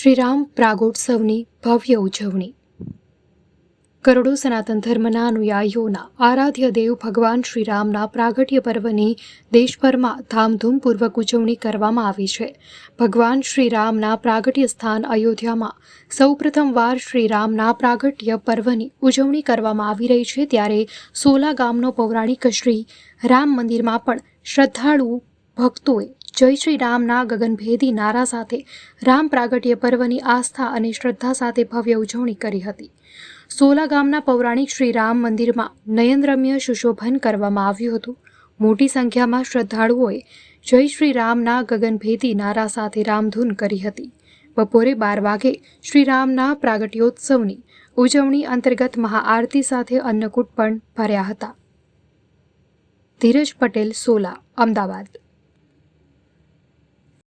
શ્રીરામ પ્રાગોત્સવની ભવ્ય ઉજવણી. કરોડો સનાતન ધર્મના અનુયાયીઓના આરાધ્ય દેવ ભગવાન શ્રીરામના પ્રાગટ્ય પર્વની દેશભરમાં ધામધૂમપૂર્વક ઉજવણી કરવામાં આવી છે. ભગવાન શ્રીરામના પ્રાગટ્ય સ્થાન અયોધ્યામાં સૌપ્રથમવાર શ્રીરામના પ્રાગટ્ય પર્વની ઉજવણી કરવામાં આવી રહી છે ત્યારે સોલા ગામનો પૌરાણિક શ્રી રામ મંદિરમાં પણ શ્રદ્ધાળુ ભક્તોએ જય શ્રી રામના ગગનભેદી નારા સાથે રામ પ્રાગટ્ય પર્વની આસ્થા અને શ્રદ્ધા સાથે ભવ્ય ઉજવણી કરી હતી. સોલા ગામના પૌરાણિક શ્રી રામ મંદિરમાં નયનરમ્ય સુશોભન કરવામાં આવ્યું હતું. મોટી સંખ્યામાં શ્રદ્ધાળુઓએ જય શ્રી રામના ગગનભેદી નારા સાથે રામધૂન કરી હતી. બપોરે બાર વાગે શ્રી રામના પ્રાગટ્યોત્સવની ઉજવણી અંતર્ગત મહાઆરતી સાથે અન્નકૂટ પણ ભર્યા હતા. ધીરજ પટેલ, સોલા, અમદાવાદ.